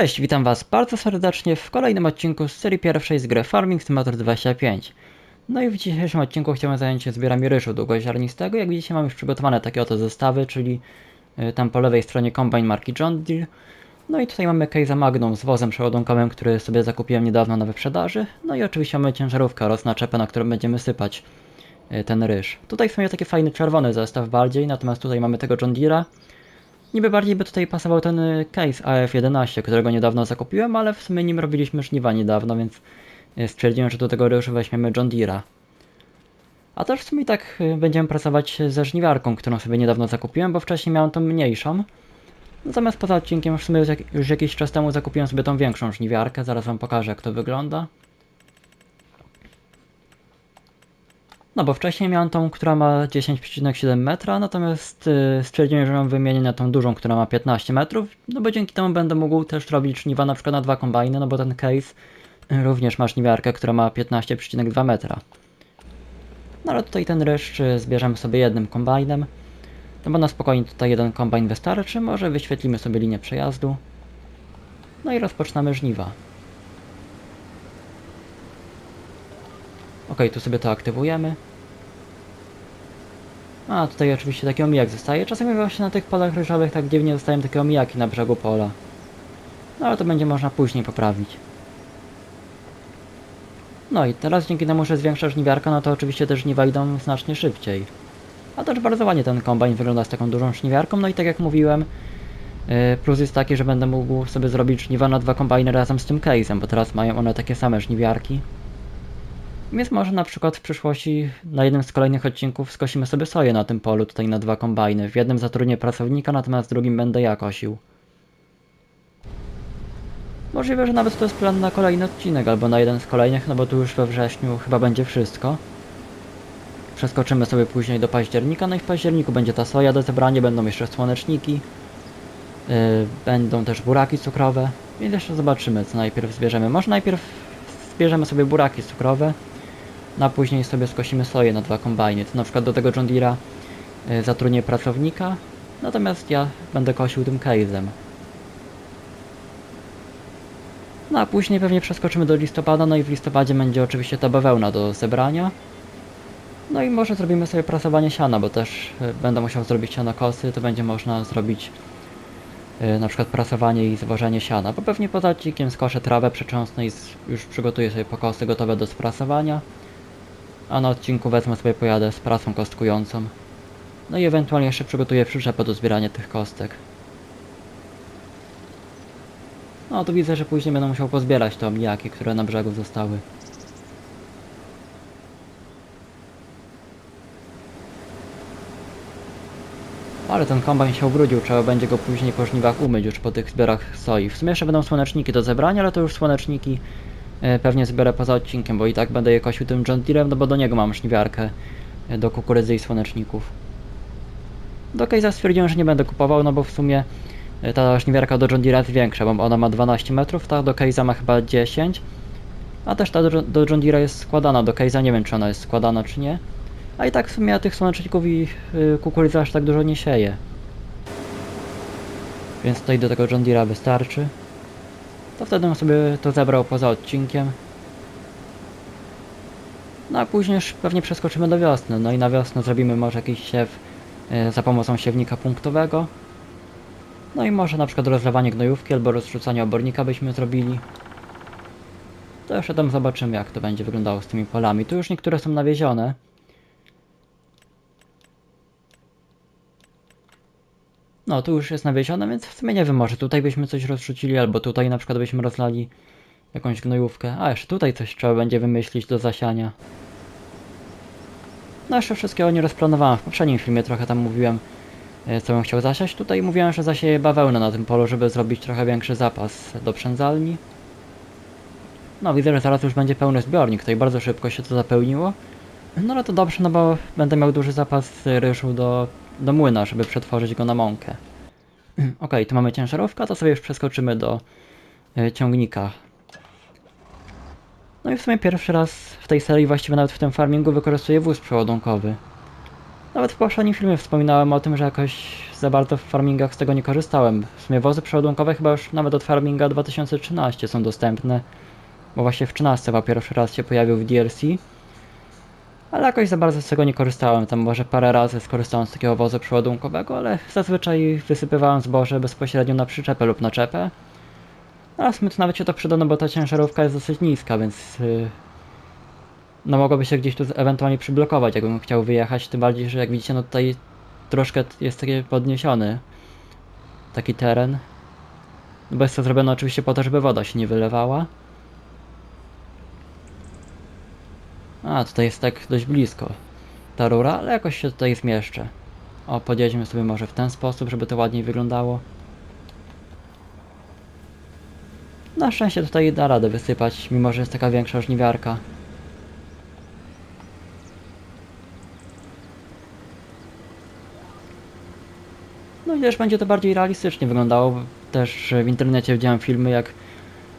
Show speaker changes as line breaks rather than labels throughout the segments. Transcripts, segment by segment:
Cześć, witam Was bardzo serdecznie w kolejnym odcinku z serii pierwszej z gry Farming Simulator 25. No i w dzisiejszym odcinku chciałem zająć się zbierami ryżu długoziarnistego. Jak widzicie mam już przygotowane takie oto zestawy, czyli y, tam po lewej stronie kombine marki John Deere. No i tutaj mamy Case'a Magnum z wozem przeładunkowym, który sobie zakupiłem niedawno na wyprzedaży. No i oczywiście mamy ciężarówkę oraz naczepę, na którą będziemy sypać y, ten ryż. Tutaj w sumie taki fajny czerwony zestaw bardziej, natomiast tutaj mamy tego John Deere'a. Niby bardziej by tutaj pasował ten y, case AF11, którego niedawno zakupiłem, ale w sumie nim robiliśmy żniwa niedawno, więc y, stwierdziłem, że do tego ryżu weźmiemy John Deere'a. A też w sumie tak y, będziemy pracować ze żniwiarką, którą sobie niedawno zakupiłem, bo wcześniej miałem tą mniejszą. Natomiast poza odcinkiem w sumie już, jak, już jakiś czas temu zakupiłem sobie tą większą żniwiarkę, zaraz wam pokażę jak to wygląda. No bo wcześniej miałem tą, która ma 10,7 metra, natomiast y, stwierdziłem, że mam wymienić na tą dużą, która ma 15 metrów, no bo dzięki temu będę mógł też robić żniwa na przykład na dwa kombajny, no bo ten case y, również ma żniwiarkę, która ma 15,2 metra. No ale tutaj ten ryż y, zbierzemy sobie jednym kombajnem, no bo na spokojnie tutaj jeden kombajn wystarczy, może wyświetlimy sobie linię przejazdu. No i rozpoczynamy żniwa. Ok, tu sobie to aktywujemy. A, tutaj oczywiście taki omijak zostaje. Czasami właśnie na tych polach ryżowych tak dziwnie zostają takie omijaki na brzegu pola. No ale to będzie można później poprawić. No i teraz dzięki temu, że zwiększa żniwiarka, no to oczywiście te żniwa idą znacznie szybciej. A też bardzo ładnie ten kombajn wygląda z taką dużą żniwiarką, no i tak jak mówiłem, yy, plus jest taki, że będę mógł sobie zrobić żniwa na dwa kombajny razem z tym case'em, bo teraz mają one takie same żniwiarki. Więc może na przykład w przyszłości na jednym z kolejnych odcinków skosimy sobie soję na tym polu, tutaj na dwa kombajny. W jednym zatrudnię pracownika, natomiast w drugim będę ja kosił. Możliwe, że nawet to jest plan na kolejny odcinek, albo na jeden z kolejnych, no bo tu już we wrześniu chyba będzie wszystko. Przeskoczymy sobie później do października, no i w październiku będzie ta soja do zebrania, będą jeszcze słoneczniki. Yy, będą też buraki cukrowe, więc jeszcze zobaczymy co najpierw zbierzemy. Może najpierw zbierzemy sobie buraki cukrowe, no a później sobie skosimy soję na dwa kombajny. To na przykład do tego John Deere'a y, zatrudnię pracownika, natomiast ja będę kosił tym case'em. No a później pewnie przeskoczymy do listopada, no i w listopadzie będzie oczywiście ta bawełna do zebrania. No i może zrobimy sobie prasowanie siana, bo też y, będę musiał zrobić sianokosy, to będzie można zrobić y, na przykład prasowanie i zwożenie siana, bo pewnie poza odcinkiem skoszę trawę przecząsnę i już przygotuję sobie pokosy gotowe do sprasowania. A na odcinku wezmę sobie pojadę z prasą kostkującą. No i ewentualnie jeszcze przygotuję przyczepę do zbierania tych kostek. No tu widzę, że później będę musiał pozbierać te omijaki, które na brzegu zostały. Ale ten kombajn się ubrudził, trzeba będzie go później po żniwach umyć już po tych zbiorach soi. W sumie jeszcze będą słoneczniki do zebrania, ale to już słoneczniki pewnie zbiorę poza odcinkiem, bo i tak będę je kosił tym John Deere'em, no bo do niego mam żniwiarkę e, do kukurydzy i słoneczników. Do Case'a stwierdziłem, że nie będę kupował, no bo w sumie e, ta żniwiarka do John Deere'a jest większa, bo ona ma 12 metrów, ta do Case'a ma chyba 10. A też ta do, do John Deere'a jest składana do Case'a, nie wiem czy ona jest składana czy nie. A i tak w sumie tych słoneczników i kukurydzy aż tak dużo nie sieję. Więc tutaj do tego John Deere'a wystarczy. To wtedy bym sobie to zebrał poza odcinkiem. No a później już pewnie przeskoczymy do wiosny. No i na wiosnę zrobimy może jakiś siew y, za pomocą siewnika punktowego. No i może na przykład rozlewanie gnojówki albo rozrzucanie obornika byśmy zrobili. To jeszcze tam zobaczymy jak to będzie wyglądało z tymi polami. Tu już niektóre są nawiezione. No, tu już jest nawiezione, więc w sumie nie wiem, może tutaj byśmy coś rozrzucili, albo tutaj na przykład byśmy rozlali jakąś gnojówkę. A, jeszcze tutaj coś trzeba będzie wymyślić do zasiania. No, jeszcze wszystkiego nie rozplanowałem. W poprzednim filmie trochę tam mówiłem, e, co bym chciał zasiać. Tutaj mówiłem, że zasieję bawełnę na tym polu, żeby zrobić trochę większy zapas do przędzalni. No, widzę, że zaraz już będzie pełny zbiornik. Tutaj bardzo szybko się to zapełniło. No, ale to dobrze, no bo będę miał duży zapas ryżu do do młyna, żeby przetworzyć go na mąkę. Ok, tu mamy ciężarówkę, to sobie już przeskoczymy do e, ciągnika. No i w sumie pierwszy raz w tej serii, właściwie nawet w tym farmingu wykorzystuję wóz przeładunkowy. Nawet w poprzednim filmie wspominałem o tym, że jakoś za bardzo w farmingach z tego nie korzystałem. W sumie wozy przeładunkowe chyba już nawet od farminga 2013 są dostępne. Bo właśnie w 13 chyba pierwszy raz się pojawił w DLC. Ale jakoś za bardzo z tego nie korzystałem. Tam może parę razy skorzystałem z takiego wozu przeładunkowego, ale zazwyczaj wysypywałem zboże bezpośrednio na przyczepę lub naczepę. W sumie to nawet się to przyda, no bo ta ciężarówka jest dosyć niska, więc yy, no mogłoby się gdzieś tu ewentualnie przyblokować, jakbym chciał wyjechać, tym bardziej, że jak widzicie, no tutaj troszkę jest taki podniesiony taki teren. No bo jest to zrobione oczywiście po to, żeby woda się nie wylewała. A, tutaj jest tak dość blisko ta rura, ale jakoś się tutaj zmieszczę. O, podjedźmy sobie może w ten sposób, żeby to ładniej wyglądało. Na szczęście tutaj da radę wysypać, mimo że jest taka większa żniwiarka. No i też będzie to bardziej realistycznie wyglądało. Też w internecie widziałem filmy, jak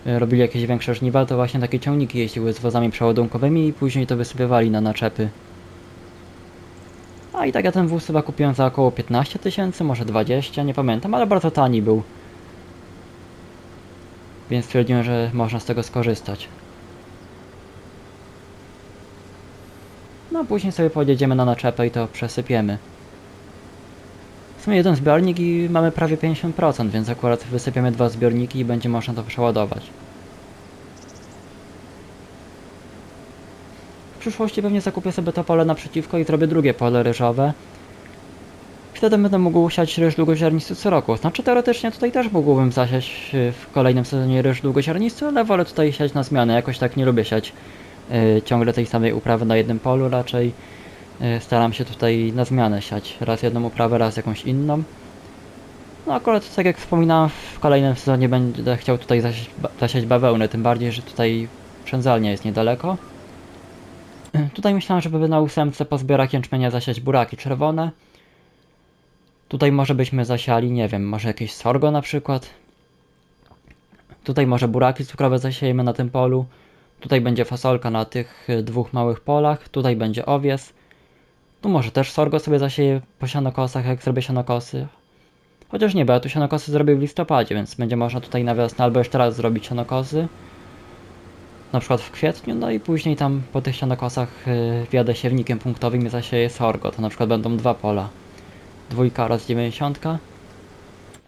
robili jakieś większe żniwa, to właśnie takie ciągniki jeździły z wozami przeładunkowymi i później to wysypywali na naczepy. A i tak ja ten wóz chyba kupiłem za około 15 tysięcy, może 20, nie pamiętam, ale bardzo tani był. Więc stwierdziłem, że można z tego skorzystać. No a później sobie pojedziemy na naczepę i to przesypiemy. Sumie jeden zbiornik i mamy prawie 50%, więc akurat wysypiemy dwa zbiorniki i będzie można to przeładować. W przyszłości pewnie zakupię sobie to pole naprzeciwko i zrobię drugie pole ryżowe. Wtedy będę mógł siać ryż długoziarnisty co roku. Znaczy teoretycznie tutaj też mógłbym zasiać y, w kolejnym sezonie ryż długoziarnisty, ale wolę tutaj siać na zmianę. Jakoś tak nie lubię siać y, ciągle tej samej uprawy na jednym polu, raczej staram się tutaj na zmianę siać. Raz jedną uprawę, raz jakąś inną. No akurat tak jak wspominałem, w kolejnym sezonie będę chciał tutaj zasiać, zasiać bawełnę, tym bardziej, że tutaj przędzalnia jest niedaleko. Tutaj myślałem, żeby na ósemce po zbiorach jęczmienia zasiać buraki czerwone. Tutaj może byśmy zasiali, nie wiem, może jakieś sorgo na przykład. Tutaj może buraki cukrowe zasiejemy na tym polu. Tutaj będzie fasolka na tych y, dwóch małych polach. Tutaj będzie owies. Tu może też sorgo sobie zasieję po sianokosach, jak zrobię sianokosy. Chociaż nie, bo ja tu sianokosy zrobię w listopadzie, więc będzie można tutaj na wiosnę albo jeszcze raz zrobić sianokosy. Na przykład w kwietniu, no i później tam po tych sianokosach yy, wjadę siewnikiem punktowym i zasieję sorgo. To na przykład będą dwa pola. Dwójka oraz dziewięćdziesiątka.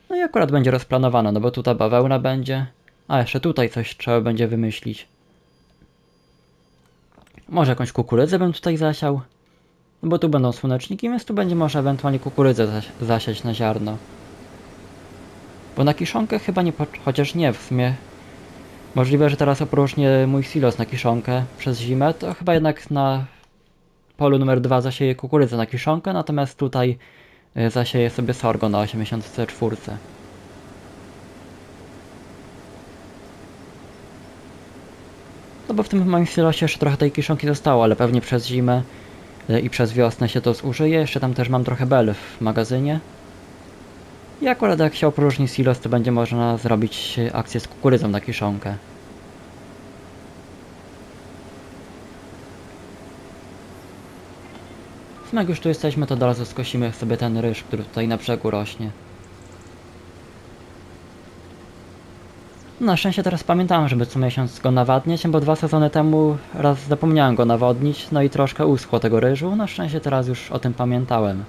No i akurat będzie rozplanowane, no bo tutaj bawełna będzie. A jeszcze tutaj coś trzeba będzie wymyślić. Może jakąś kukurydzę bym tutaj zasiał. No bo tu będą słoneczniki, więc tu będzie można ewentualnie kukurydzę zaś zasiać na ziarno. Bo na kiszonkę chyba nie, chociaż nie, w sumie Możliwe, że teraz opróżnię mój silos na kiszonkę przez zimę, to chyba jednak na polu numer 2 zasieję kukurydzę na kiszonkę, natomiast tutaj y, zasieję sobie sorgo na 84. No bo w tym moim silosie jeszcze trochę tej kiszonki zostało, ale pewnie przez zimę i przez wiosnę się to zużyje. Jeszcze tam też mam trochę bel w magazynie. I akurat jak się opróżni silos, to będzie można zrobić akcję z kukurydzą na kiszonkę. Jak już tu jesteśmy, to od razu skosimy sobie ten ryż, który tutaj na brzegu rośnie. Na szczęście teraz pamiętałem, żeby co miesiąc go nawadniać, bo dwa sezony temu raz zapomniałem go nawodnić, no i troszkę uschło tego ryżu. Na szczęście teraz już o tym pamiętałem.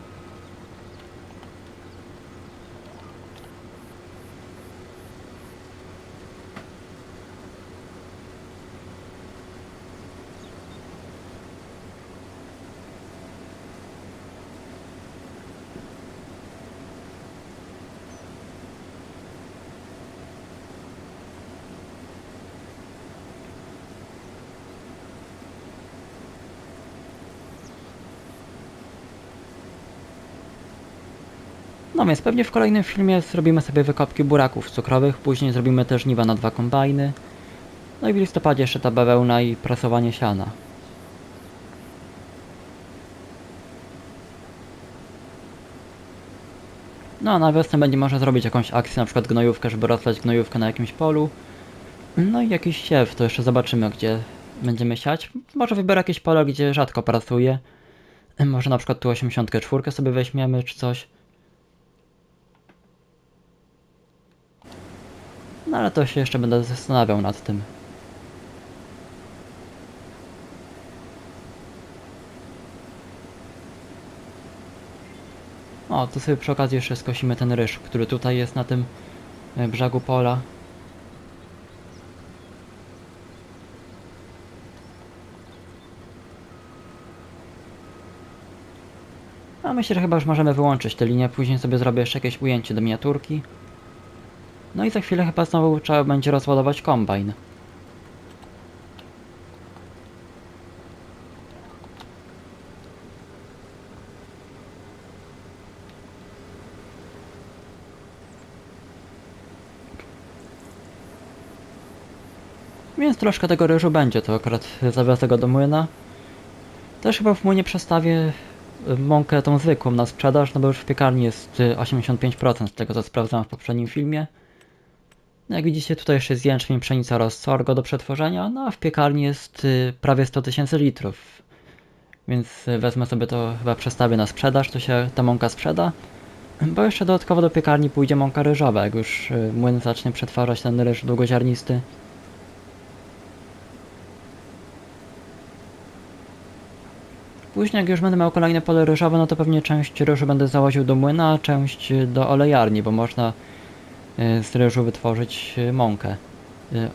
No więc pewnie w kolejnym filmie zrobimy sobie wykopki buraków cukrowych, później zrobimy też żniwa na dwa kombajny. No i w listopadzie jeszcze ta bawełna i prasowanie siana. No a na wiosnę będzie można zrobić jakąś akcję, na przykład gnojówkę, żeby rozlać gnojówkę na jakimś polu. No i jakiś siew, to jeszcze zobaczymy gdzie będziemy siać. Może wybiorę jakieś pole, gdzie rzadko pracuje. Może na przykład tu 84 sobie weźmiemy czy coś. No ale to się jeszcze będę zastanawiał nad tym. O, to sobie przy okazji jeszcze skosimy ten ryż, który tutaj jest na tym e, brzegu pola. A myślę, że chyba już możemy wyłączyć tę linię, później sobie zrobię jeszcze jakieś ujęcie do miniaturki. No i za chwilę chyba znowu trzeba będzie rozładować kombajn. Więc troszkę tego ryżu będzie, to akurat zawiozę go do młyna. Też chyba w młynie przestawię y, mąkę tą zwykłą na sprzedaż, no bo już w piekarni jest y, 85% z tego co sprawdzałem w poprzednim filmie. No jak widzicie tutaj jeszcze jest jęczmień, pszenica oraz sorgo do przetworzenia, no a w piekarni jest y, prawie 100 tysięcy litrów. Więc y, wezmę sobie to, chyba przestawię na sprzedaż, to się ta mąka sprzeda. Bo jeszcze dodatkowo do piekarni pójdzie mąka ryżowa, jak już y, młyn zacznie przetwarzać ten ryż długoziarnisty. Później jak już będę miał kolejne pole ryżowe, no to pewnie część ryżu będę założył do młyna, a część do olejarni, bo można z ryżu wytworzyć y, mąkę. Y,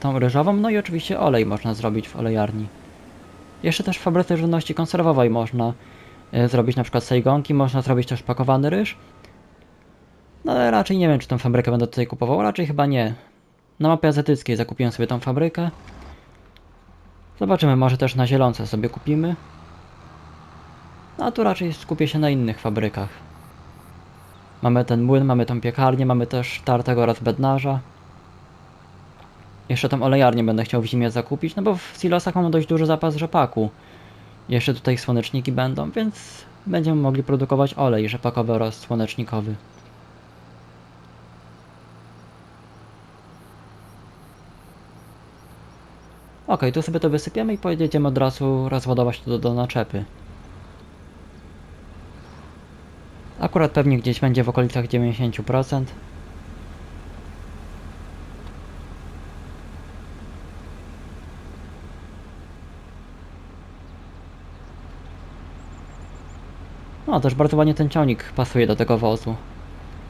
Tą ryżową, no i oczywiście olej można zrobić w olejarni. Jeszcze też w fabryce żywności konserwowej można zrobić na przykład sejgonki, można zrobić też pakowany ryż. No ale raczej nie wiem, czy tą fabrykę będę tutaj kupował, raczej chyba nie. Na mapie azjatyckiej zakupiłem sobie tą fabrykę. Zobaczymy, może też na zielonce sobie kupimy. No a tu raczej skupię się na innych fabrykach. Mamy ten młyn, mamy tą piekarnię, mamy też tartego oraz bednarza. Jeszcze tą olejarnię będę chciał w zimie zakupić, no bo w silosach mam dość duży zapas rzepaku. Jeszcze tutaj słoneczniki będą, więc będziemy mogli produkować olej rzepakowy oraz słonecznikowy. Ok, tu sobie to wysypiemy i pojedziemy od razu rozładować to do, do naczepy. Akurat pewnie gdzieś będzie w okolicach 90%. No, też bardzo ładnie ten ciągnik pasuje do tego wozu.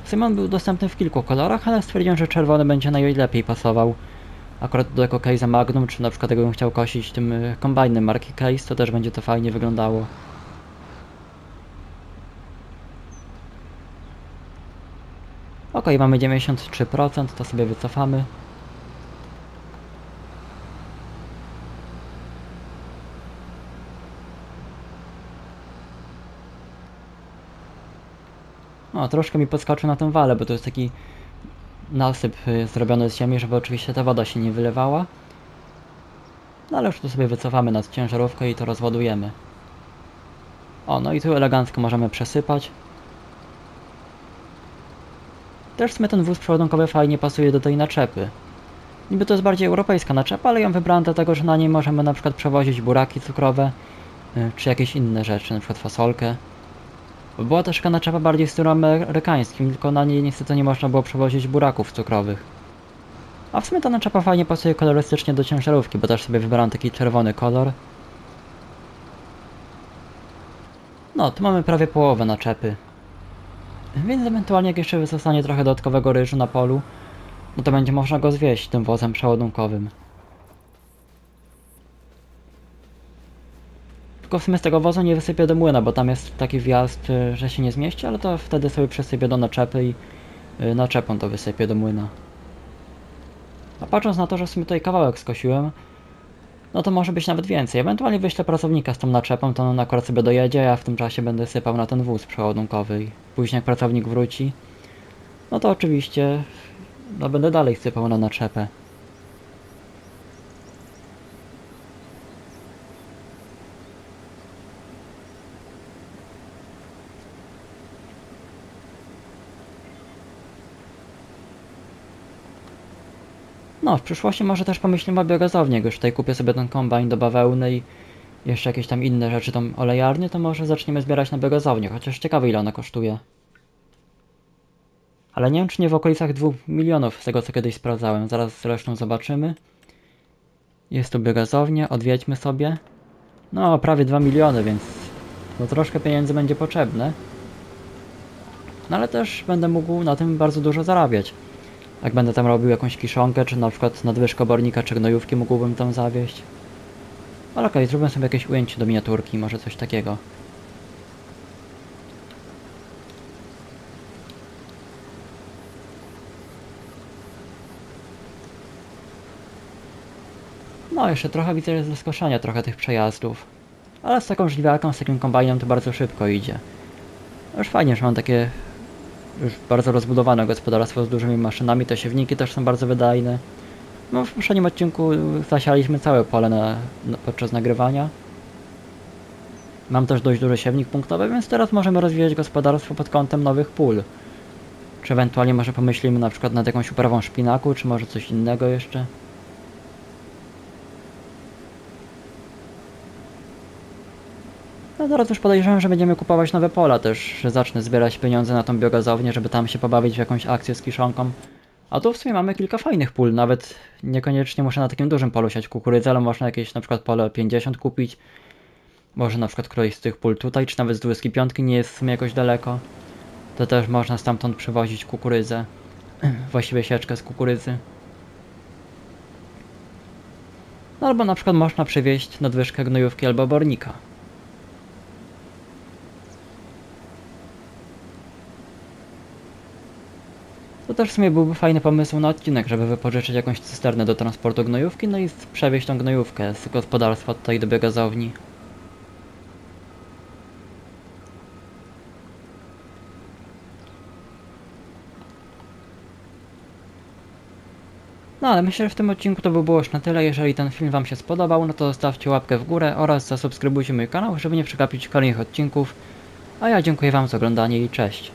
Simon był dostępny w kilku kolorach, ale stwierdziłem, że czerwony będzie najlepiej pasował. Akurat do tego case'a Magnum, czy na przykład jakbym chciał kosić tym y, kombajnem marki Case, to też będzie to fajnie wyglądało. Ok, mamy 93%, to sobie wycofamy. O, troszkę mi podskoczył na tym wale, bo to jest taki nasyp y, zrobiony z ziemi, żeby oczywiście ta woda się nie wylewała. No ale już tu sobie wycofamy nad ciężarówkę i to rozładujemy. O, no i tu elegancko możemy przesypać. Też w sumie ten wóz przeładunkowy fajnie pasuje do tej naczepy. Niby to jest bardziej europejska naczepa, ale ją wybrałem dlatego, że na niej możemy na przykład przewozić buraki cukrowe, y, czy jakieś inne rzeczy, na przykład fasolkę. Była też taka naczepa bardziej w stylu amerykańskim, tylko na niej niestety nie można było przewozić buraków cukrowych. A w sumie ta naczepa fajnie pasuje kolorystycznie do ciężarówki, bo też sobie wybrałem taki czerwony kolor. No, tu mamy prawie połowę naczepy. Więc ewentualnie jak jeszcze zostanie trochę dodatkowego ryżu na polu, no to będzie można go zwieść tym wozem przeładunkowym. Tylko w sumie z tego wozu nie wysypię do młyna, bo tam jest taki wjazd, y, że się nie zmieści, ale to wtedy sobie przesypię do naczepy i y, naczepą to wysypię do młyna. A patrząc na to, że w sumie tutaj kawałek skosiłem, no to może być nawet więcej. Ewentualnie wyślę pracownika z tą naczepą, to on akurat sobie dojedzie, ja w tym czasie będę sypał na ten wóz przeładunkowy później jak pracownik wróci, no to oczywiście no będę dalej sypał na naczepę. No, w przyszłości może też pomyślimy o biogazowni, jak już tutaj kupię sobie ten kombajn do bawełny i jeszcze jakieś tam inne rzeczy, tą olejarnię, to może zaczniemy zbierać na biogazownię, chociaż ciekawe ile ona kosztuje. Ale nie wiem, czy nie w okolicach 2 milionów, z tego co kiedyś sprawdzałem. Zaraz zresztą zobaczymy. Jest tu biogazownia, odwiedźmy sobie. No, prawie 2 miliony, więc no troszkę pieniędzy będzie potrzebne. No ale też będę mógł na tym bardzo dużo zarabiać. Jak będę tam robił jakąś kiszonkę, czy na przykład nadwyżkę obornika, czy gnojówki mógłbym tam zawieść. Ale okej, zrobię sobie jakieś ujęcie do miniaturki, może coś takiego. No, jeszcze trochę widzę jest do skoszenia trochę tych przejazdów. Ale z taką żliwiarką, z takim kombajnem to bardzo szybko idzie. Już fajnie, że mam takie już bardzo rozbudowane gospodarstwo z dużymi maszynami, te siewniki też są bardzo wydajne. No, w poprzednim odcinku zasialiśmy całe pole na, na, podczas nagrywania. Mam też dość duży siewnik punktowy, więc teraz możemy rozwijać gospodarstwo pod kątem nowych pól. Czy ewentualnie może pomyślimy na przykład nad jakąś uprawą szpinaku, czy może coś innego jeszcze. No teraz już podejrzewam, że będziemy kupować nowe pola też, że zacznę zbierać pieniądze na tą biogazownię, żeby tam się pobawić w jakąś akcję z kiszonką. A tu w sumie mamy kilka fajnych pól, nawet niekoniecznie muszę na takim dużym polu siać kukurydzę, ale można jakieś na przykład pole 50 kupić. Może na przykład któreś z tych pól tutaj, czy nawet z 25 nie jest w sumie jakoś daleko. To też można stamtąd przywozić kukurydzę. Właściwie sieczkę z kukurydzy. No albo na przykład można przywieźć nadwyżkę gnojówki albo bornika. To też w sumie byłby fajny pomysł na odcinek, żeby wypożyczyć jakąś cysternę do transportu gnojówki, no i przewieźć tą gnojówkę z gospodarstwa tutaj do biogazowni. No ale myślę, że w tym odcinku to by było już na tyle. Jeżeli ten film Wam się spodobał, no to zostawcie łapkę w górę oraz zasubskrybujcie mój kanał, żeby nie przegapić kolejnych odcinków. A ja dziękuję Wam za oglądanie i cześć.